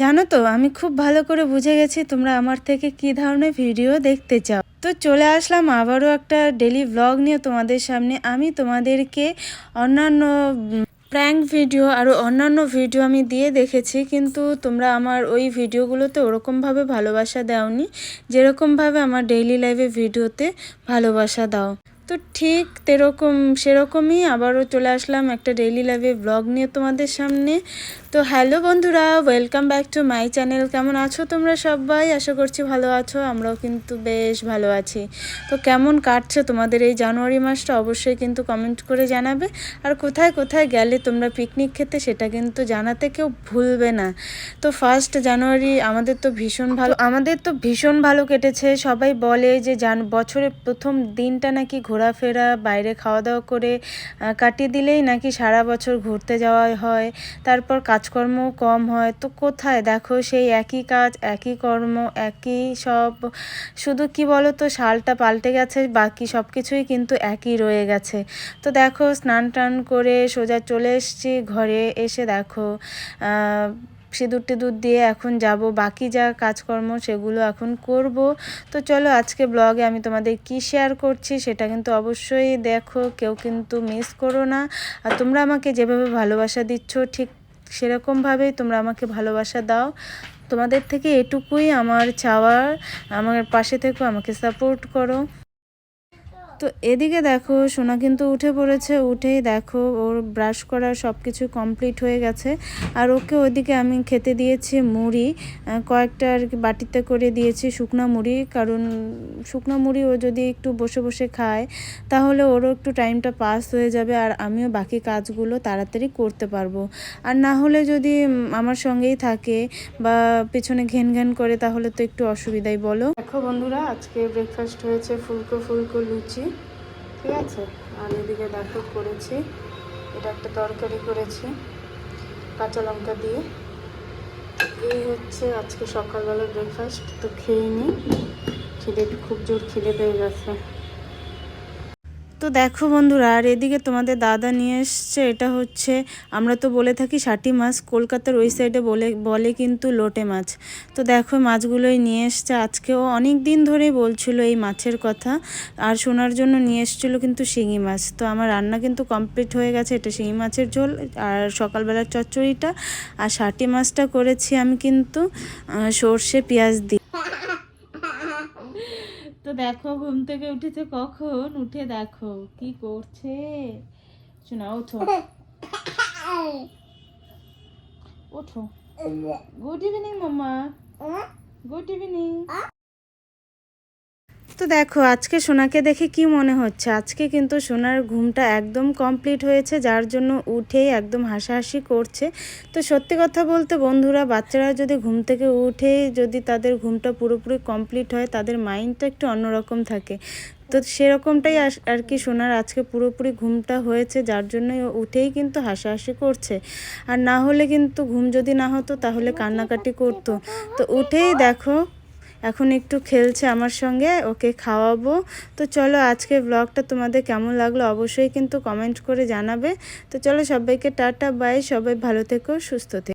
জানো তো, আমি খুব ভালো করে বুঝে গেছি তোমরা আমার থেকে কি ধরনের ভিডিও দেখতে চাও। তো চলে আসলাম আবারও একটা ডেলি ব্লগ নিয়ে তোমাদের সামনে। আমি তোমাদেরকে অন্যান্য প্র্যাঙ্ক ভিডিও আরও অন্যান্য ভিডিও আমি দিয়ে দেখেছি, কিন্তু তোমরা আমার ওই ভিডিওগুলোতে ওরকমভাবে ভালোবাসা দাওনি, যেরকমভাবে আমার ডেইলি লাইফে ভিডিওতে ভালোবাসা দাও। তো ঠিক তেরকম, সেরকমই আবারও চলে আসলাম একটা ডেইলি লাইফে ব্লগ নিয়ে তোমাদের সামনে। তো হ্যালো বন্ধুরা welcome back to my channel কেমন আছো তোমরা সবাই? আশা করছি ভালো আছো, আমরাও কিন্তু বেশ ভালো আছি। তো কেমন কাটছে তোমাদের এই জানুয়ারি মাসটা অবশ্যই কিন্তু কমেন্ট করে জানাবে। আর কোথায় কোথায় গেলে তোমরা পিকনিক খেতে সেটা কিন্তু জানাতে কেউ ভুলবে না। তো ফার্স্ট জানুয়ারি আমাদের তো ভীষণ ভালো, আমাদের তো ভীষণ ভালো কেটেছে। সবাই বলে যে জান, বছরের প্রথম দিনটা নাকি ঘোরাফেরা, বাইরে খাওয়া দাওয়া করে কাটিয়ে দিলেই নাকি সারা বছর ঘুরতে যাওয়া হয়, তারপর কাজকর্ম কম হয়। তো কোথায়? দেখো, সেই একই কাজ, একই কর্ম, একই সব। শুধু কি বলো তো শালটা পাল্টে গেছে, বাকি সব কিছুই কিন্তু একই রয়ে গেছে। তো দেখো স্নান টান করে সোজা চলে এসেছি, ঘরে এসে দেখো সিঁদুর টিঁদুর দিয়ে এখন যাব। বাকি যা কাজকর্ম সেগুলো এখন করব। তো চলো আজকে ব্লগে আমি তোমাদের কি শেয়ার করছি সেটা কিন্তু অবশ্যই দেখো। কেউ কিন্তু মিস করো না। আর তোমরা আমাকে যেভাবে ভালোবাসা দিচ্ছ ঠিক সেরকমভাবেই তোমরা আমাকে ভালোবাসা দাও। তোমাদের থেকে এটুকুই আমার চাওয়ার। আমার পাশে থেকেও আমাকে সাপোর্ট করো। তো এদিকে দেখো, সোনা কিন্তু উঠে পড়েছে। উঠেই দেখো, ওর ব্রাশ করা সব কিছু কমপ্লিট হয়ে গেছে। আর ওকে ওদিকে আমি খেতে দিয়েছি মুড়ি। কয়েকটা আর কি বাটিতে করে দিয়েছি শুকনো মুড়ি। কারণ শুকনো মুড়ি ও যদি একটু বসে বসে খায়, তাহলে ওরও একটু টাইমটা পাস হয়ে যাবে আর আমিও বাকি কাজগুলো তাড়াতাড়ি করতে পারব। আর না হলে যদি আমার সঙ্গেই থাকে বা পেছনে ঘেন ঘেন করে, তাহলে তো একটু অসুবিধাই বলো। দেখো বন্ধুরা, আজকে ব্রেকফাস্ট হয়েছে ফুলকো ফুলকো লুচি। ঠিক আছে? আর এদিকে দেখো, করেছি। এটা একটা তরকারি করেছি, কাঁচা লঙ্কা দিয়ে। এই হচ্ছে আজকে সকালবেলা ব্রেকফাস্ট তো খেয়ে নিই খিদে, খুব জোর খিদে পেয়ে গেছে। তো দেখো বন্ধুরা, আর এদিকে তোমাদের দাদা নিয়ে এসছে, এটা হচ্ছে, আমরা তো বলে থাকি ষাটি মাছ, কলকাতার ওই সাইডে বলে বলে কিন্তু লোটে মাছ। তো দেখো মাছগুলোই নিয়ে এসছে, আজকেও অনেক দিন ধরেই বলছিল এই মাছের কথা, আর শোনার জন্য নিয়ে এসছিলো কিন্তু শিঙি মাছ। তো আমার রান্না কিন্তু কমপ্লিট হয়ে গেছে, এটা শিঙি মাছের ঝোল, আর সকালবেলার চচ্চড়িটা, আর ষাটি মাছটা করেছি আমি কিন্তু সর্ষে, পেঁয়াজ তো দেখো ঘুম থেকে উঠেছে কখন? উঠে দেখো। কি করছে? শোনা ওঠো। ওঠো। Good evening mama good evening তো দেখো, আজকে সোনাকে দেখে কি মনে হচ্ছে? আজকে কিন্তু সোনার ঘুমটা একদম কমপ্লিট হয়েছে, যার জন্য উঠেই একদম হাসাহাসি করছে। তো সত্যি কথা বলতে বন্ধুরা, বাচ্চারা যদি ঘুম থেকে উঠে যদি তাদের ঘুমটা পুরোপুরি কমপ্লিট হয়, তাদের মাইন্ডটা একটু অন্যরকম থাকে। তো সেরকমটাই আর কি সোনার আজকে পুরোপুরি ঘুমটা হয়েছে, যার জন্যই উঠেই কিন্তু হাসাহাসি করছে। আর না হলে কিন্তু ঘুম যদি না হতো, তাহলে কান্নাকাটি করতো। তো উঠেই দেখো এখন একটু খেলছে আমার সঙ্গে, ওকে খাওয়াবো। তো চলো আজকে ব্লগটা তোমাদের কেমন লাগল অবশ্যই কিন্তু কমেন্ট করে জানাবে। তো চলো সবাইকে টাটা বাই সবাই ভালো থেকো, সুস্থ থেকো।